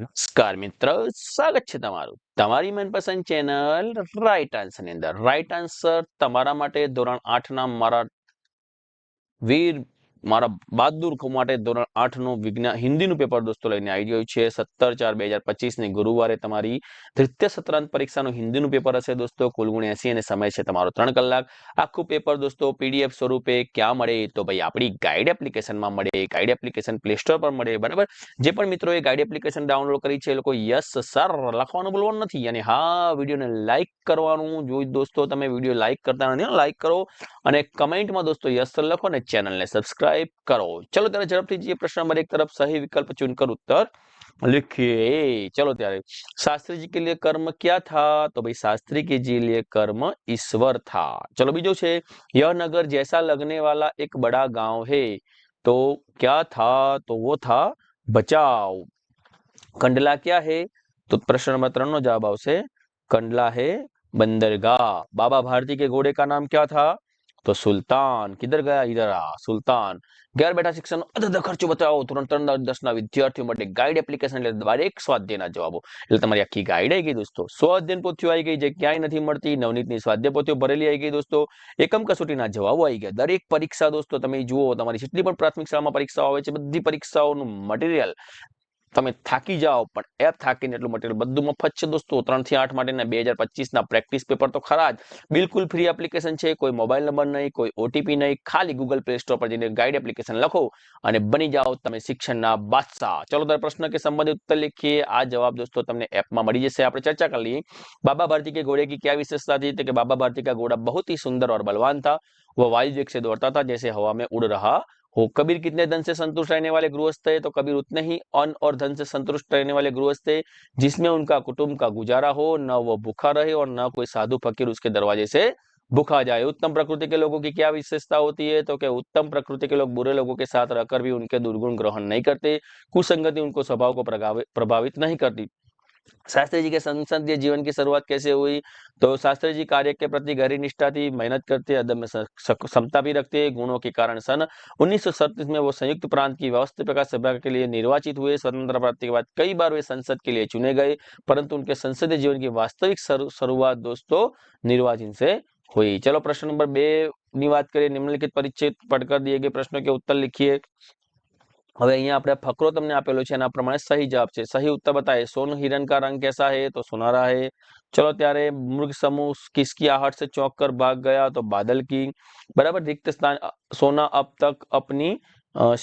નમસ્કાર મિત્રો સ્વાગત છે તમારું તમારી મનપસંદ ચેનલ રાઈટ આન્સરની અંદર રાઈટ આન્સર તમારા માટે ધોરણ આઠના મારા વીર મારા બહાદુર માટે ધોરણ આઠનું વિજ્ઞાન હિન્દીનું પેપર દોસ્તો લઈને આવી ગયું છે સત્તર ચાર બે હજાર પચીસ ને ગુરુવારે તમારી દ્વિતીય સત્રાંત પરીક્ષાનું હિન્દીનું પેપર હશે દોસ્તો કુલ એસી અને સમય છે તમારો ત્રણ કલાક આખું પેપર દોસ્તો પીડીએફ સ્વરૂપે ક્યાં મળે તો ભાઈ આપણી ગાઈડ એપ્લિકેશનમાં મળે ગાઈડ એપ્લિકેશન પ્લે સ્ટોર પર મળે બરાબર જે પણ મિત્રોએ ગાઈડ એપ્લિકેશન ડાઉનલોડ કરી છે એ લોકો યસ સર લખવાનું બોલવાનું નથી અને હા વિડીયોને લાઇક કરવાનું જોઈ દોસ્તો તમે વિડીયો લાઇક કરતા નથી લાઇક કરો અને કમેન્ટમાં દોસ્તો યસ સર લખો અને ચેનલને સબસ્ક્રાઈબ टाइप करो ચલો ત્યારે ઝડપથી જઈએ प्रश्न नंबर एक तरफ सही विकल्प चुनकर उत्तर लिखिए चलो त्यारे शास्त्री जी के लिए कर्म क्या था तो भाई शास्त्री के जी लिए कर्म ईश्वर था चलो बीजो छे यह नगर जैसा लगने वाला एक बड़ा गांव है तो क्या था तो वो था बचाव कंडला क्या है तो प्रश्न नंबर त्रण नो जवाब आवशे कंडला है बंदरगाह बाबा भारती के घोड़े का नाम क्या था તો સુલતાન કિધર ગયા ઇધરા સુલતાન ઘેર બેઠા શિક્ષણનો અધધ ખર્ચો બતાવો ધોરણ ત્રણ દસ ના વિદ્યાર્થીઓ માટે ગાઈડ એપ્લિકેશન એટલે દરેક સ્વાધ્યાયના જવાબો એટલે તમારી આખી ગાઈડ આવી ગઈ દોસ્તો સ્વાધ્યાયન પોથીઓ આવી ગઈ જે ક્યાંય નથી મળતી નવનીતની સ્વાધ્યાય પોથીઓ ભરેલી આવી ગઈ દોસ્તો એકમ કસોટીના જવાબો આવી ગયા દરેક પરીક્ષા દોસ્તો તમે જુઓ તમારી જેટલી પણ પ્રાથમિક શાળામાં પરીક્ષાઓ આવે છે બધી પરીક્ષાઓનું મટીરિયલ તમે થાકી जाओ पण ए थकीने एतलो मटेरियल बद्दू मुफ्त छे दोस्तों 3 થી 8 માટે ને 2025 ના પ્રેક્ટિસ પેપર તો ખરાજ બિલકુલ ફ્રી એપ્લિકેશન છે કોઈ મોબાઈલ નંબર નહી કોઈ ઓટીપી નહી ખાલી Google Play Store પર જઈને ગાઈડ એપ્લિકેશન લખો અને બની जाओ તમે શિક્ષણના બાદશાહ ચલો દર પ્રશ્ન કે સંબંધિત ઉત્તર લખીએ આ જવાબ दोस्तों તમને એપ માં મળી જશે આપણે ચર્ચા કરી લઈએ બાબા ભરતી કે ગોડે કે ક્યા વિશેષતા હતી કે બાબા ભરતી કા ગોડા બહુત જ સુંદર ઓર બલવાન થા વો વાયજ એક સે દોડતા થા જેસે હવા મે ઉડ રહા हो कबीर कितने धन से संतुष्ट रहने वाले गृहस्थ है तो कबीर उतने ही अन्न और धन से संतुष्ट रहने वाले गृहस्थ है जिसमें उनका कुटुंब का गुजारा हो न वो भूखा रहे और न कोई साधु फकीर उसके दरवाजे से भूखा जाए उत्तम प्रकृति के लोगों की क्या विशेषता होती है तो क्या उत्तम प्रकृति के लोग बुरे लोगों के साथ रहकर भी उनके दुर्गुण ग्रहण नहीं करते कुसंगति उनको स्वभाव को प्रभावित नहीं करती शास्त्री जी के संसदीय जीवन की शुरुआत कैसे हुई तो शास्त्री जी कार्य के प्रति गहरी निष्ठा थी मेहनत करते अदम्य क्षमता भी रखते गुणों के कारण सन उन्नीस में वो संयुक्त प्रांत की व्यवस्था सभा के लिए निर्वाचित हुए स्वतंत्र प्राप्ति के बाद कई बार वे संसद के लिए चुने गए परंतु उनके संसदीय जीवन की वास्तविक शुरुआत दोस्तों निर्वाचन से हुई चलो प्रश्न नंबर बे करिए बात करें निम्नलिखित परिचय पढ़कर दिए गए प्रश्नों के उत्तर लिखिए હવે અહીંયા આપણે ફકરો તમને આપેલો છે એના પ્રમાણે સહી જવાબ છે સહી ઉત્તર सोन का चलो ત્યારે મૃગ સમૂહ किसकी आहट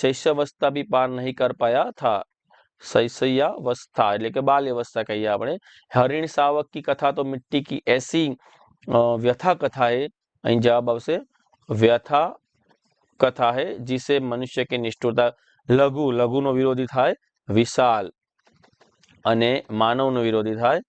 से की भी पार नहीं कर पाया था શૈશયાવસ્થા એટલે કે બાલ્યાવસ્થા કહીએ આપણે હરિણ સાવક की कथा तो मिट्टी की ऐसी व्यथा कथा है અહીં જવાબ આવશે વ્યથા कथा है जिसे मनुष्य की निष्ठुरता લઘુ લઘુનો વિરોધી થાય વિશાલ અને માનવનો વિરોધી થાય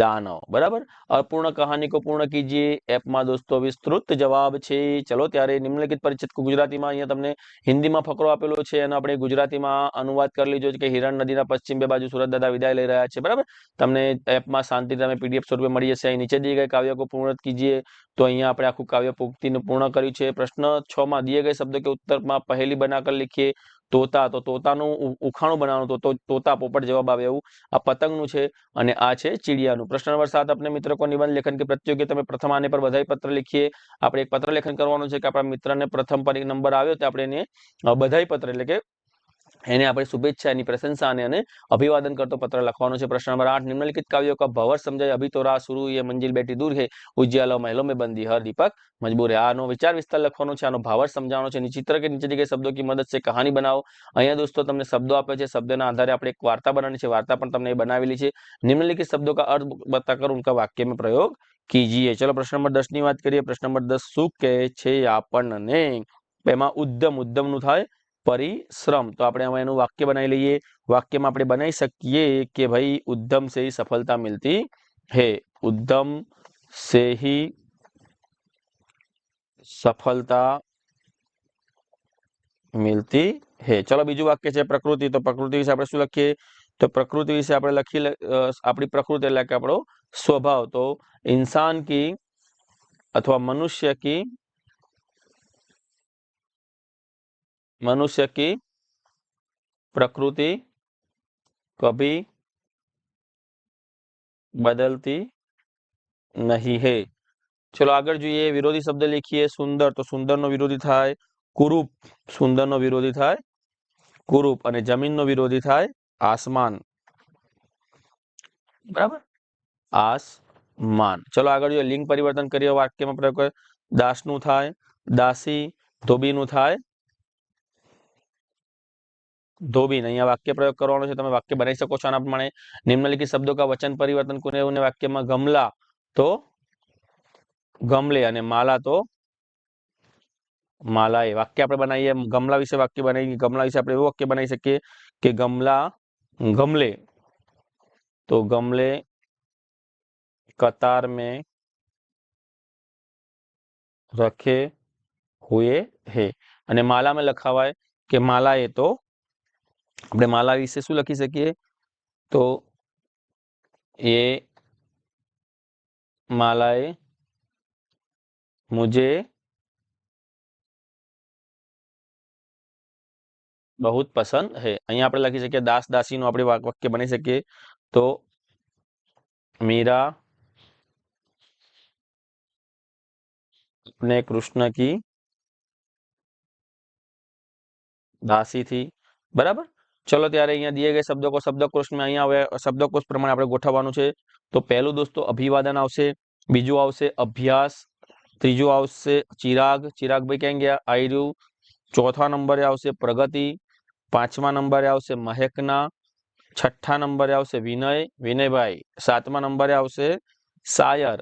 દાનવ બરાબર અપૂર્ણ કહાની કો પૂર્ણ કીજીએ એપમાં દોસ્તો વિસ્તૃત જવાબ છે ચલો ત્યારે નિમ્નલિખિત પરિચિત ગુજરાતીમાં અહીંયા તમને હિન્દીમાં ફકરો આપેલો છે અને આપણે ગુજરાતીમાં અનુવાદ કરી લીધો છે કે હિરણ નદીના પશ્ચિમ બે બાજુ સુરત દાદા વિદાય લઈ રહ્યા છે બરાબર તમને એપમાં શાંતિ તમે પીડીએફ સ્વરૂપે મળી જશે અહીં નીચે દી ગઈ કાવ્ય કો પૂર્ણ કીજીએ તો અહીંયા આપણે આખું કાવ્ય પૂર્ણ કર્યું છે પ્રશ્ન છ માં દિયે ગયે શબ્દ કે ઉત્તરમાં પહેલી બનાકર લીખીએ તોતા તો તોતાનું ઉખાણું બનાવવાનું તો તોતા પોપટ જવાબ આવે એવું આ પતંગનું છે અને આ છે ચીડિયાનું પ્રશ્ન નંબર સાત આપણે મિત્રો નિબંધ લેખન કે પ્રતિયોગી તમે પ્રથમ આને પર બધાય પત્ર લખીએ આપણે એક પત્ર લેખન કરવાનું છે કે આપણા મિત્રને પ્રથમ પર એક નંબર આવ્યો તો આપણે એને બધાય પત્ર એટલે કે એને આપણે શુભેચ્છા એની પ્રશંસા અને અભિવાદન કરતો પત્ર લખવાનો છે પ્રશ્ન નંબર આઠ નિમ્નલિખિત કાવ્યો કા ભવર સમજાય અભી તો રાહ શુરુ મંજિલ બેટી દૂર હે ઉજ્જયાલો મહેલો મેં બંદી હર દીપક મજબૂર હે આનો વિચાર વિસ્તાર લખવાનો છે આનો ભાવર સમજાવવાનો છે ચિત્ર કે નીચે જગ્યાએ શબ્દો કી મદદ છે કહાની બનાવો અહીંયા દોસ્તો તમને શબ્દો આપે છે શબ્દના આધારે આપણે એક વાર્તા બનાવવાની છે વાર્તા પણ તમને બનાવેલી છે નિમ્નલિખિત શબ્દો કા અર્થ બતાકર ઉનકા વાક્ય મેં પ્રયોગ કીજીએ ચલો પ્રશ્ન નંબર દસ ની વાત કરીએ પ્રશ્ન નંબર દસ શું કહે છે આપણને એમાં ઉદ્યમ નું થાય परिश्रम तो આપણે હવે એનું વાક્ય બનાવી લઈએ વાક્યમાં આપણે બનાવી સકીએ કે ભાઈ ઉદدم સેહી સફળતા ملتی હે ઉદدم સેહી સફળતા ملتی હે ચલો બીજું વાક્ય છે પ્રકૃતિ તો પ્રકૃતિ વિશે આપણે શું લખીએ તો પ્રકૃતિ વિશે આપણે લખી આપણી પ્રકૃતિ એટલે કે આપણો સ્વભાવ તો انسان કે અથવા મનુષ્ય કે मनुष्य की प्रकृति कभी बदलती नहीं है चलो आगे जो ये विरोधी शब्द लिखिए सुंदर तो सुंदर नो विरोधी था कुरूप सुंदर नो विरोधी था कुरूप और जमीन नो विरोधी था आसमान बराबर आसमान चलो आगे जो लिंग परिवर्तन करिए वाक्य में प्रयोग दासनु थाय दासी धोबी नु थाय દોબી નયા વાક્ય પ્રયોગ કરવાનો છે તમે વાક્ય બનાવી શકો છો આ પ્રમાણે નિમનલખિત શબ્દો કા વચન પરિવર્તન કરીને એવો વાક્યમાં ગમલા તો ગમલે અને માળા તો માલા એ વાક્ય આપણે બનાવીએ ગમલા વિશે વાક્ય બનાવી ગમલા વિશે આપણે એવો વાક્ય બનાવી શકીએ કે ગમલા ગમલે તો ગમલે કતાર મે રખે ہوئے હે અને માળા મે લખાવાય કે માલા એ તો અબડે માલા વિશે શું લખી સકીએ તો એ માલાએ મુજે બહુત પસંદ હે અહીં આપણે લખી સકીએ દાસ દાસી નો આપણે વાક્ય બની સકીએ તો અમીરા પોતાના કૃષ્ણ કી દાસી થી બરાબર ચલો ત્યારે અહીંયા દિયે ગયા શબ્દકો કો શબ્દકોશમાં અહીંયા હવે શબ્દકોશ પ્રમાણે આપણે ગોઠવવાનું છે તો પહેલું દોસ્તો અભિવાદન આવશે બીજું આવશે અભ્યાસ ત્રીજું આવશે ચિરાગ ચિરાગભાઈ ક્યાં ગયા આયુ ચોથા નંબરે આવશે પ્રગતિ પાંચમા નંબરે આવશે મહેકના છઠ્ઠા નંબરે આવશે વિનય વિનયભાઈ સાતમા નંબરે આવશે સાયર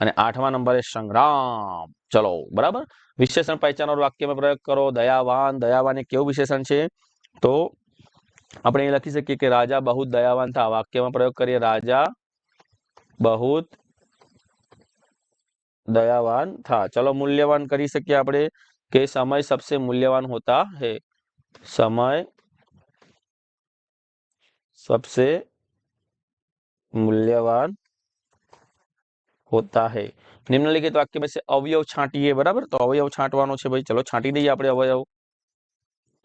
અને આઠમા નંબરે સંગ્રામ ચલો બરાબર વિશેષણ પહેચાનો વાક્યમાં પ્રયોગ કરો દયાવાન દયાવાન એ કેવું વિશેષણ છે તો આપણે અહીં લખી સકીએ કે રાજા બહુત દયાવાન થા વાક્યમાં પ્રયોજ કરે રાજા બહુત દયાવાન થા ચલો મૂલ્યવાન કરી સકીએ આપણે કે સમય સૌથી મૂલ્યવાન હોતા હે સમય સૌથી મૂલ્યવાન હોતા હે નિમનલખિત વાક્યમેસે અવ્યય છાટિયે બરાબર તો અવ્યય છાટવાનો છે ભાઈ ચલો છાટી દઈએ આપણે અવ્યય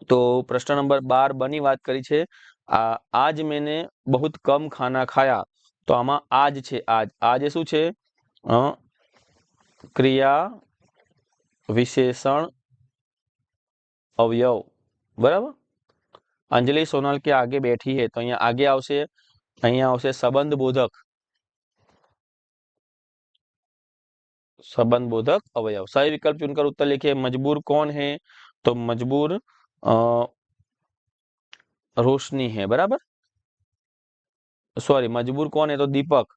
तो प्रश्न नंबर बार बनी बात करी छे आ, आज मैंने बहुत कम खाना खाया तो आम आज छे आज आज शू क्रिया विशेषण अवयव बराबर अंजलि सोनाल के आगे बैठी है तो अः आगे आवश्यक संबंध बोधक संबंध बोधक अवयव सही विकल्प चुनकर उत्तर लिखे मजबूर कौन है तो मजबूर रोशनी है बराबर सॉरी मजबूर कौन है तो दीपक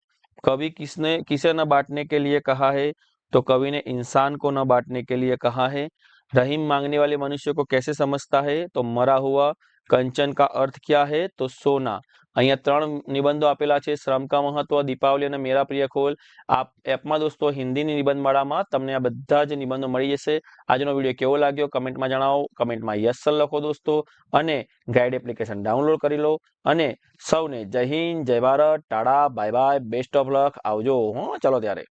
कवि किसने किसे न बांटने के लिए कहा है तो कवि ने इंसान को न बांटने के लिए कहा है रहीम मांगने वाले मनुष्य को कैसे समझता है तो मरा हुआ कंचन का अर्थ क्या है तो सोना અહીંયા ત્રણ નિબંધો આપેલા છે શ્રમ કા મહત્વ દીપાવલી અને મેરા પ્રિય ખોલ આ એપમાં દોસ્તો હિન્દીની નિબંધ માળામાં તમને આ બધા જ નિબંધો મળી જશે આજનો વિડીયો કેવો લાગ્યો કમેન્ટમાં જણાવો કમેન્ટમાં યસલ લખો દોસ્તો અને ગાઈડ એપ્લિકેશન ડાઉનલોડ કરી લો અને સૌને જય હિન્દ જય Bharat tata bye bye best of luck આવજો હો ચલો ત્યારે